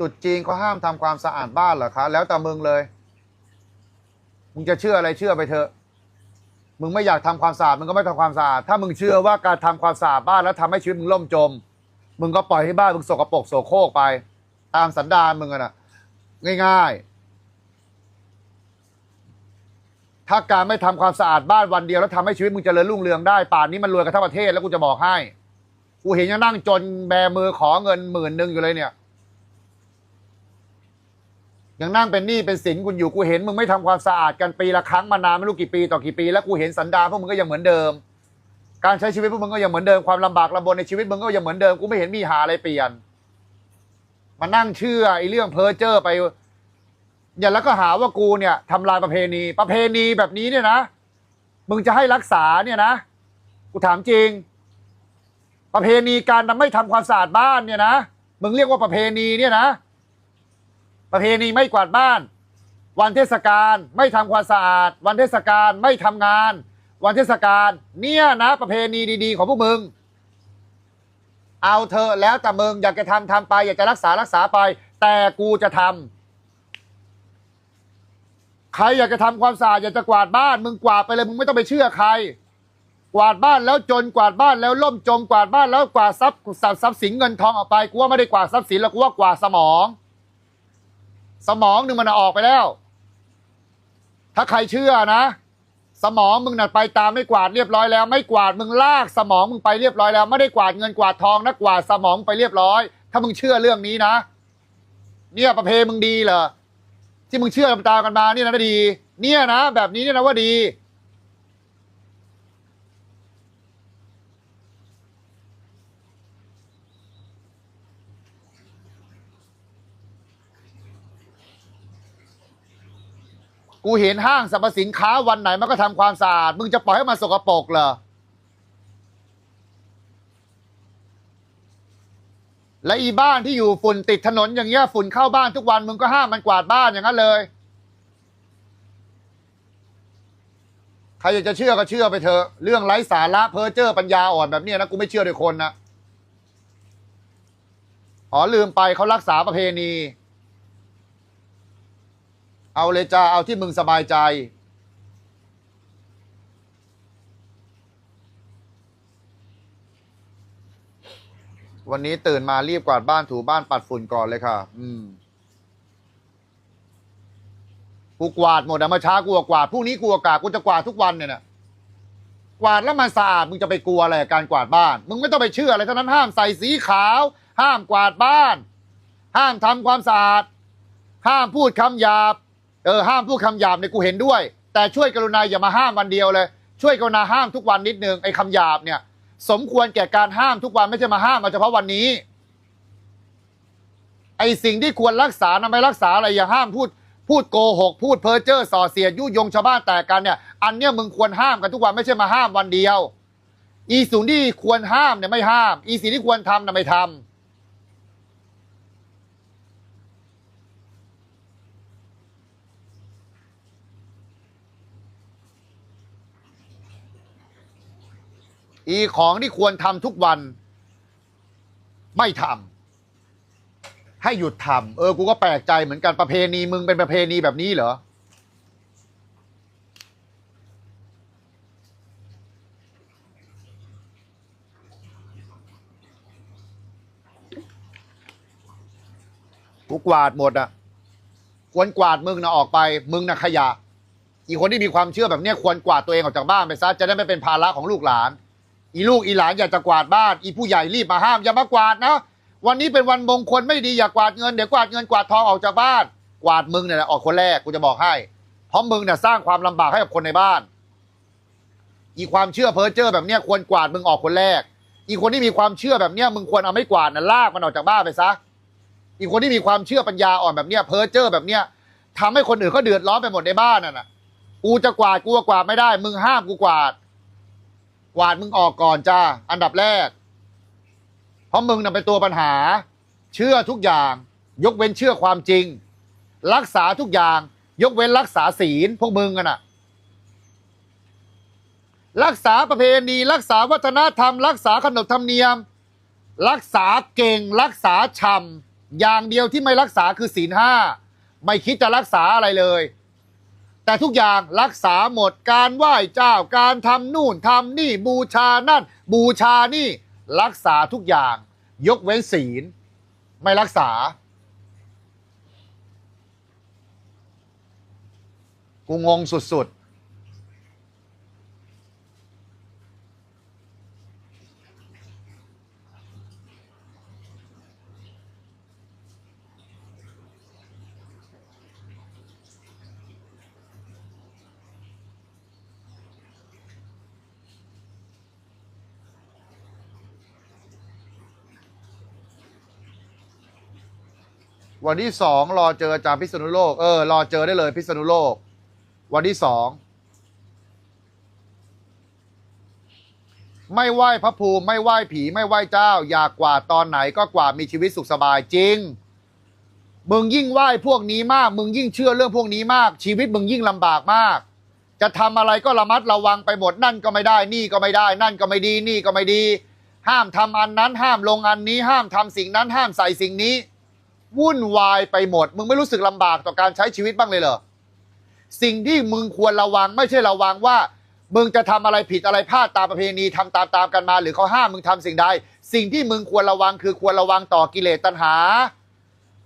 ตุดจีนเขาห้ามทำความสะอาดบ้านเหรอคะ แล้วแต่มึงเลย มึงจะเชื่ออะไรเชื่อไปเถอะ มึงไม่อยากทำความสะอาดมึงก็ไม่ทำความสะอาด ถ้ามึงเชื่อว่าการทำความสะอาดบ้านแล้วทำให้ชีวิตมึงล่มจม มึงก็ปล่อยให้บ้านมึงสกปรกโสโครกไป ตามสันดานมึงอะนะง่าย ๆ ถ้าการไม่ทำความสะอาดบ้านวันเดียวแล้วทำให้ชีวิตมึงเจริญรุ่งเรืองได้ป่านนี้มันรวยกันทั้งประเทศแล้วกูจะบอกให้ กูเห็นยังนั่งจนแบมือขอเงินหมื่นหนึ่งอยู่เลยเนี่ย ยังนั่งเป็นหนี้เป็นสินคุณอยู่กูเห็นมึงไม่ทำความสะอาดกันปีละครั้งมานานไม่รู้กี่ปีต่อกี่ปี แล้วกูเห็นสันดานพวกมึงก็ยังเหมือนเดิม การใช้ชีวิตพวกมึงก็ยังเหมือนเดิมความลำบากลำบนในชีวิตมึงก็ยังเหมือนเดิมกูไม่เห็นมีหาอะไรเปลี่ยน มานั่งเชื่อไอ้เรื่องเพ้อเจ้อไปอย่าแล้วก็หาว่ากูเนี่ยทำลายประเพณี ประเพณีแบบนี้เนี่ยนะมึงจะให้รักษาเนี่ยนะกูถามจริง ประเพณีการไม่ทำความสะอาดบ้านเนี่ยนะมึงเรียกว่าประเพณีเนี่ยนะ ประเพณีไม่กวาดบ้าน วันเทศกาลไม่ทำความสะอาด วันเทศกาลไม่ทำงาน วันเทศกาลเนี่ยนะ ประเพณีดีๆ ของพวกมึง เอาเธอแล้วแต่มึงอยากจะทำทำไป อยากจะรักษารักษาไป แต่กูจะทำใครอยากจะทำความสะอาดอยากจะกวาดบ้าน มึงกวาดไปเลยมึงไม่ต้องไปเชื่อใคร กวาดบ้านแล้วจนกวาดบ้านแล้วล่มจมกวาดบ้านแล้วกวาดทรัพย์ทรัพย์สินเงินทองออกไปกูว่าไม่ได้กวาดทรัพย์สินแล้วกูว่ากวาดสมอง สมองหนึ่งมันออกไปแล้ว ถ้าใครเชื่อนะ สมองมึงน่ะไปตามไม่กวาดเรียบร้อยแล้ว ไม่กวาดมึงลากสมองมึงไปเรียบร้อยแล้ว ไม่ได้กวาดเงินกวาดทองนะกวาดสมองไปเรียบร้อย ถ้ามึงเชื่อเรื่องนี้นะ เนี่ยประเพณีมึงดีเหรอที่มึงเชื่อตามกันมาเนี่ยนะดี เนี่ยนะแบบนี้เนี่ยนะว่าดี กูเห็นห้างสรรพสินค้าวันไหนมันก็ทำความสะอาด มึงจะปล่อยให้มันสกปรกเหรอ และอีบ้านที่อยู่ฝุ่นติดถนนอย่างเงี้ยฝุ่นเข้าบ้านทุกวันมึงก็ห้ามมันกวาดบ้านอย่างนั้นเลย ใครอยากจะเชื่อก็เชื่อไปเถอะ เรื่องไร้สาระเพ้อเจ้อปัญญาอ่อนแบบเนี้ยนะกูไม่เชื่อด้วยคนนะอ๋อลืมไปเขารักษาประเพณี เอาเลยจ้าเอาที่มึงสบายใจวันนี้ตื่นมารีบกวาดบ้านถูบ้านปัดฝุ่นก่อนเลยค่ะ อืม กูกวาดหมดอะมื่อเช้ากูก็กวาดพรุ่งนี้กูก็กวาดกูจะกวาดทุกวันเนี่ยนะกวาดแล้วมันสะอาดมึงจะไปกลัวอะไรกับการกวาดบ้าน มึงไม่ต้องไปเชื่ออะไรทั้งนั้นห้ามใส่สีขาว ห้ามกวาดบ้าน ห้ามทำความสะอาด ห้ามพูดคำหยาบ เออห้ามพูดคำหยาบเนี่ยกูเห็นด้วย แต่ช่วยกรุณาอย่ามาห้ามวันเดียวเลย ช่วยกรุณาห้ามทุกวันนิดนึงไอ้คำหยาบเนี่ย สมควรแก่การห้ามทุกวันไม่ใช่มาห้ามเอาเฉพาะวันนี้ ไอ้สิ่งที่ควรรักษานะไม่รักษาอะไรอย่าห้ามพูดพูดโกหก พูดเพ้อเจ้อส่อเสียดยุยงชาวบ้านแตกกันเนี่ย อันเนี้ยมึงควรห้ามกันทุกวันไม่ใช่มาห้ามวันเดียว อีสิ่งที่ควรห้ามเนี่ยไม่ห้าม อีสิ่งที่ควรทำน่ะไม่ทำ อีของที่ควรทำทุกวัน ไม่ทำให้หยุดทำเออกูก็แปลกใจเหมือนกันประเพณีมึงเป็นประเพณีแบบนี้เหรอกูกวาดหมดอะ ควรกวาดมึงนะออกไป มึงนะขยะ อีคนที่มีความเชื่อแบบเนี้ยควรกวาดตัวเองออกจากบ้านไปซะจะได้ไม่เป็นภาระของลูกหลาน อีลูกอีหลานอยากจะกวาดบ้าน อีผู้ใหญ่รีบมาห้ามอย่ามากวาดนะ วันนี้เป็นวันมงคลไม่ดีอย่ากวาดเงินเดี๋ยวกวาดเงินกวาดทองออกจากบ้าน กวาดมึงเนี่ยแหละออกคนแรกกูจะบอกให้ เพราะมึงเนี่ยสร้างความลำบากให้กับคนในบ้าน อีความเชื่อเพ้อเจ้อแบบเนี้ยควรกวาดมึงออกคนแรก อีคนที่มีความเชื่อแบบเนี้ยมึงควรเอาไม่กวาดน่ะลากมันออกจากบ้านไปซะ อีคนที่มีความเชื่อปัญญาอ่อนแบบเนี้ยเพ้อเจ้อแบบเนี้ยทำให้คนอื่นเขาเดือดร้อนไปหมดในบ้านน่ะนะกูจะกวาดกูกวาดไม่ได้ มึงห้ามกูกวาด กวาดมึงออกก่อนจ้าอันดับแรก เพราะมึงน่ะเป็นตัวปัญหา เชื่อทุกอย่าง ยกเว้นเชื่อความจริง รักษาทุกอย่าง ยกเว้นรักษาศีลพวกมึงกันน่ะ รักษาประเพณีรักษาวัฒนธรรม รักษาขนบธรรมเนียม รักษาเก่ง รักษาชำอย่างเดียวที่ไม่รักษาคือศีลห้าไม่คิดจะรักษาอะไรเลย แต่ทุกอย่างรักษาหมดการไหว้เจ้าการทำนู่นทำนี่บูชานั่น บูชานี่ รักษาทุกอย่าง ยกเว้นศีล ไม่รักษา กูงงสุดๆ วันที่สองรอเจออาจารย์พิษณุโลก เออ รอเจอได้เลยพิษณุโลก วันที่สองไม่ไหว้พระภูมิ ไม่ไหว้ผี ไม่ไหว้เจ้า อยากกว่าตอนไหนก็กว่ามีชีวิตสุขสบายจริง มึงยิ่งไหว้พวกนี้มาก มึงยิ่งเชื่อเรื่องพวกนี้มาก ชีวิตมึงยิ่งลำบากมาก จะทำอะไรก็ระมัดระวังไปหมดนั่นก็ไม่ได้ นี่ก็ไม่ได้ นั่นก็ไม่ดี นี่ก็ไม่ดี ห้ามทำอันนั้น ห้ามลงอันนี้ ห้ามทำสิ่งนั้น ห้ามใส่สิ่งนี้ วุ่นวายไปหมด มึงไม่รู้สึกลำบากต่อการใช้ชีวิตบ้างเลยเหรอสิ่งที่มึงควรระวังไม่ใช่ระวังว่า มึงจะทำอะไรผิดอะไรพลาดตามประเพณีทำตามตามกันมา หรือเขาห้ามมึงทำสิ่งใด สิ่งที่มึงควรระวังคือควรระวังต่อกิเลสตัณหา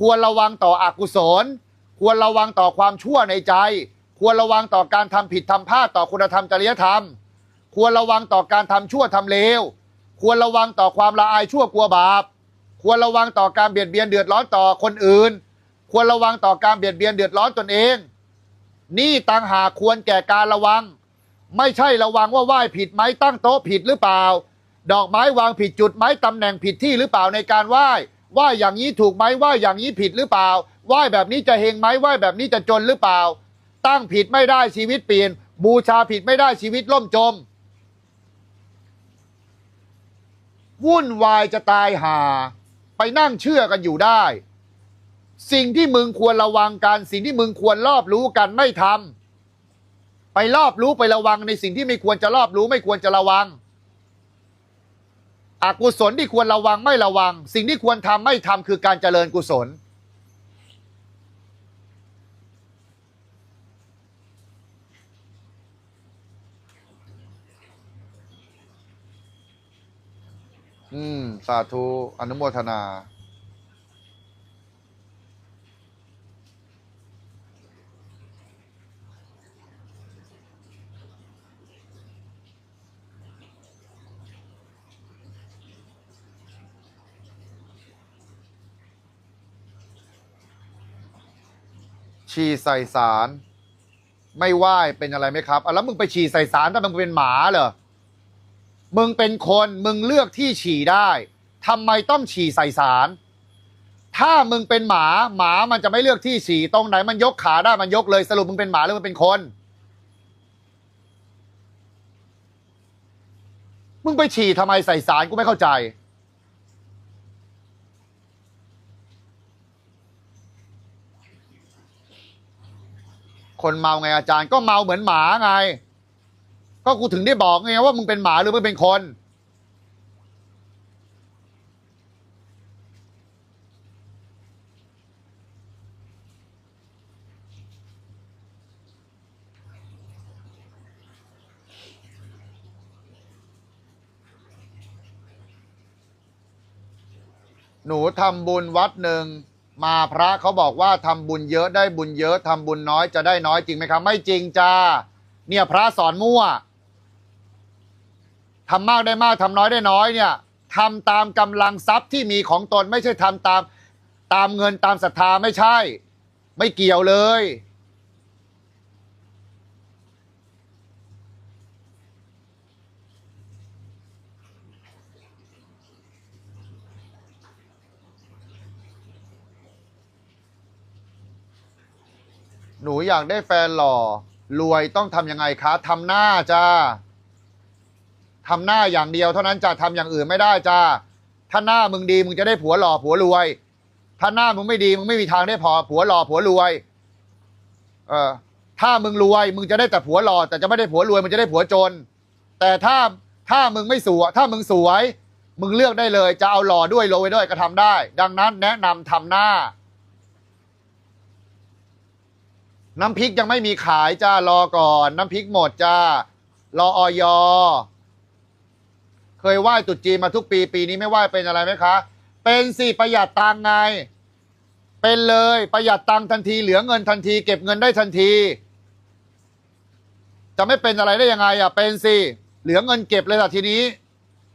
ควรระวังต่ออกุศล ควรระวังต่อความชั่วในใจ ควรระวังต่อการทำผิดทำพลาดต่อคุณธรรมจริยธรรม ควรระวังต่อการทำชั่วทำเลว ควรระวังต่อความละอายชั่วกลัวบาป ควรระวังต่อการเบียดเบียนเดือดร้อนต่อคนอื่น ควรระวังต่อการเบียดเบียนเดือดร้อนตนเอง นี่ต่างหากควรแก่การระวัง ไม่ใช่ระวังว่าไหว้ผิดไหมตั้งโต๊ะผิดหรือเปล่า ดอกไม้วางผิดจุดไหมตำแหน่งผิดที่หรือเปล่าในการไหว้ไหว้อย่างนี้ถูกไหมไหว้อย่างนี้ผิดหรือเปล่าไหว้แบบนี้จะเฮงไหมไหว้แบบนี้จะจนหรือเปล่า ตั้งผิดไม่ได้ชีวิตเปลี่ยน บูชาผิดไม่ได้ชีวิตล่มจม วุ่นวายจะตายหา ไปนั่งเชื่อกันอยู่ได้ สิ่งที่มึงควรระวังกัน สิ่งที่มึงควรรอบรู้กันไม่ทำไปรอบรู้ไประวังในสิ่งที่ไม่ควรจะรอบรู้ ไม่ควรจะระวังอกุศลที่ควรระวังไม่ระวัง สิ่งที่ควรทำไม่ทำคือการเจริญกุศล อืม สาธุ อนุโมทนา ฉี่ใส่สาร ไม่ไหว้เป็นอะไรไหมครับอะแล้วมึงไปฉี่ใส่สารถ้ามึงเป็นหมาเหรอ มึงเป็นคนมึงเลือกที่ฉี่ได้ทำไมต้องฉี่ใส่สาร ถ้ามึงเป็นหมาหมามันจะไม่เลือกที่ฉี่ตรงไหนมันยกขาได้มันยกเลยสรุปมึงเป็นหมาหรือมึงเป็นคน มึงไปฉี่ทำไมใส่สารกูไม่เข้าใจ คนเมาไงอาจารย์ก็เมาเหมือนหมาไง ก็กูถึงได้บอกไงว่ามึงเป็นหมาหรือมึงเป็นคน หนูทำบุญวัดหนึ่งมาพระเขาบอกว่าทำบุญเยอะได้บุญเยอะทำบุญน้อยจะได้น้อยจริงไหมครับ ไม่จริงจ้าเนี่ยพระสอนมั่ว ทำมากได้มากทำน้อยได้น้อยเนี่ยทำตามกำลังทรัพย์ที่มีของตนไม่ใช่ทำตามตามเงินตามศรัทธาไม่ใช่ ไม่เกี่ยวเลย หนูอยากได้แฟนหล่อ รวยต้องทำยังไงคะทำหน้าจ้า ทำหน้าอย่างเดียวเท่านั้นจะทำอย่างอื่นไม่ได้จ้าถ้าหน้ามึงดีมึงจะได้ผัวหล่อผัวรวย ถ้าหน้ามึงไม่ดีมึงไม่มีทางได้พอผัวหล่อผัวรวย เออถ้ามึงรวย มึงจะได้แต่ผัวหล่อแต่จะไม่ได้ผัวรวยมึงจะได้ผัวจน แต่ถ้าถ้ามึงไม่สวย ถ้ามึงสวย มึงเลือกได้เลย จะเอาหล่อด้วยโลไว้ด้วยก็ทำได้ ดังนั้นแนะนำทำหน้า น้ำพริกยังไม่มีขายจ้ารอก่อน น้ำพริกหมดจ้ารอออย เคยไหว้ตรุษจีนมาทุกปี ปีนี้ไม่ไหว้เป็นอะไรไหมคะ เป็นสิประหยัดตังไง เป็นเลยประหยัดตังทันทีเหลือเงินทันที เก็บเงินได้ทันที จะไม่เป็นอะไรได้ยังไงอะเป็นสิเหลือเงินเก็บเลยล่ะทีนี้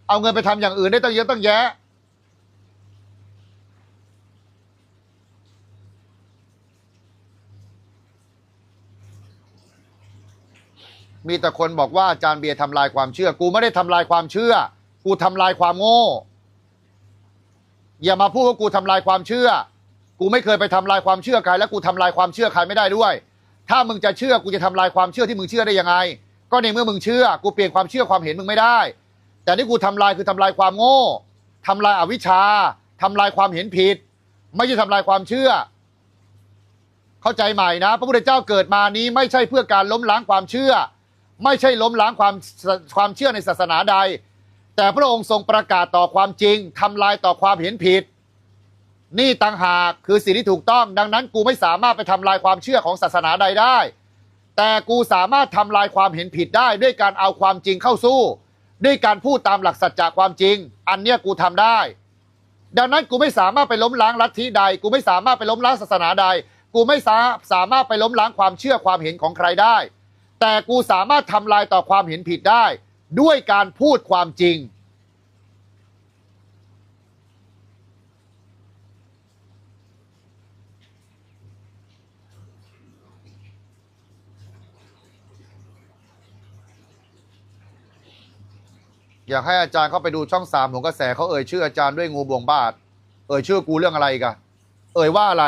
เอาเงินไปทำอย่างอื่นได้ตั้งเยอะตั้งแยะมีแต่คนบอกว่าอาจารย์เบียร์ทำลายความเชื่อ กูไม่ได้ทำลายความเชื่อ กูทำลายความโง่ อย่ามาพูดว่ากูทำลายความเชื่อ กูไม่เคยไปทำลายความเชื่อใครและกูทำลายความเชื่อใครไม่ได้ด้วย ถ้ามึงจะเชื่อกูจะทำลายความเชื่อที่มึงเชื่อได้ยังไง ก็ในเมื่อมึงเชื่อ กูเปลี่ยนความเชื่อความเห็นมึงไม่ได้ แต่ที่กูทำลายคือทำลายความโง่ทำลายอวิชชาทำลายความเห็นผิด ไม่ใช่ทำลายความเชื่อ เข้าใจใหม่นะ พระพุทธเจ้าเกิดมานี้ไม่ใช่เพื่อการล้มล้างความเชื่อ ไม่ใช่ล้มล้างความความเชื่อในศาสนาใด แต่พระองค์ทรงประกาศต่อความจริงทำลายต่อความเห็นผิด นี่ต่างหากคือสิ่งที่ถูกต้อง ดังนั้นกูไม่สามารถไปทำลายความเชื่อของศาสนาใดได้ แต่กูสามารถทำลายความเห็นผิดได้ ด้วยการเอาความจริงเข้าสู้ ด้วยการพูดตามหลักสัจจะความจริง อันเนี้ยกูทำได้ ดังนั้นกูไม่สามารถไปล้มล้างลัทธิใด กูไม่สามารถไปล้มล้างศาสนาใด กูไม่สาสามารถไปล้มล้างความเชื่อความเห็นของใครได้ แต่กูสามารถทำลายต่อความเห็นผิดได้ ด้วยการพูดความจริง อยากให้อาจารย์เข้าไปดูช่องสามของกระแสเขาเอ่ยชื่ออาจารย์ด้วยงูบ่วงบาทเอ่ยชื่อกูเรื่องอะไรกันเอ่ยว่าอะไร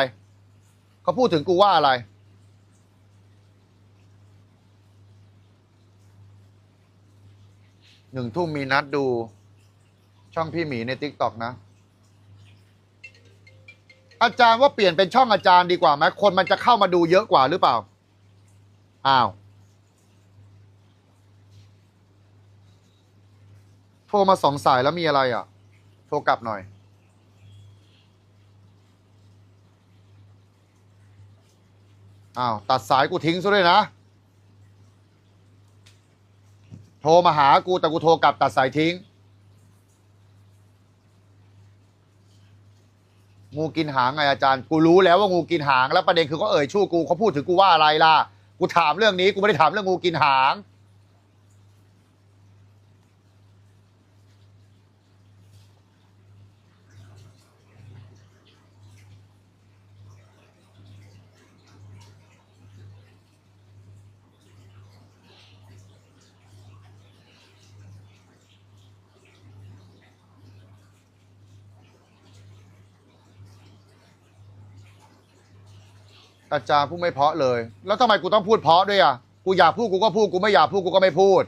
เขาพูดถึงกูว่าอะไร หนึ่งทุ่มมีนัดดู ช่องพี่หมีในทิกตอกนะ อาจารย์ว่าเปลี่ยนเป็นช่องอาจารย์ดีกว่าไหมคนมันจะเข้ามาดูเยอะกว่าหรือเปล่า อ้าว โทรมาสองสายแล้วมีอะไรอะ โทรกลับหน่อยอ้าว ตัดสายกูทิ้งซะด้วยนะ โทรมาหากูแต่กูโทรกลับตัดสายทิ้ง งูกินหางไงอาจารย์ กูรู้แล้วว่างูกินหางแล้วประเด็นคือเขาเอ่ยชื่อกูเขาพูดถึงกูว่าอะไรล่ะ กูถามเรื่องนี้กูไม่ได้ถามเรื่องงูกินหาง อาจารย์พูดไม่เพราะเลย แล้วทำไมกูต้องพูดเพราะด้วยอะ กูอยากพูดกูก็พูด กูไม่อยากพูดกูก็ไม่พูด